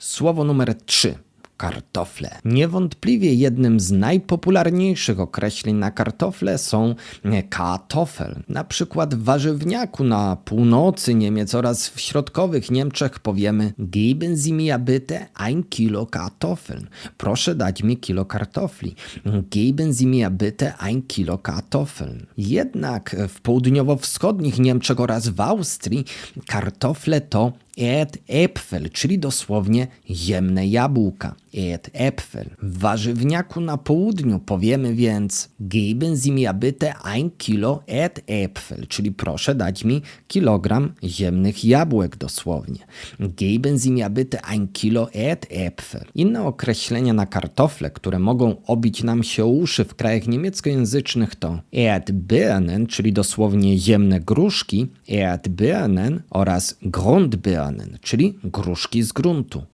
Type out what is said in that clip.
Słowo numer 3. Kartofle. Niewątpliwie jednym z najpopularniejszych określeń na kartofle są Kartoffel. Na przykład w warzywniaku na północy Niemiec oraz w środkowych Niemczech powiemy Geben Sie mir bitte ein Kilo Kartoffeln. Proszę dać mi kilo kartofli. Geben Sie mir bitte ein Kilo Kartoffeln. Jednak w południowo-wschodnich Niemczech oraz w Austrii kartofle to Erdäpfel, czyli dosłownie jemne jabłka. Erdäpfel. W warzywniaku na południu powiemy więc Geben Sie mir bitte ein Kilo Erdäpfel, czyli proszę dać mi kilogram ziemnych jabłek dosłownie. Geben Sie mir bitte ein Kilo Erdäpfel. Inne określenia na kartofle, które mogą obić nam się uszy w krajach niemieckojęzycznych to Erdbeeren, czyli dosłownie ziemne gruszki, Erdbeeren oraz Grundbeeren, czyli gruszki z gruntu.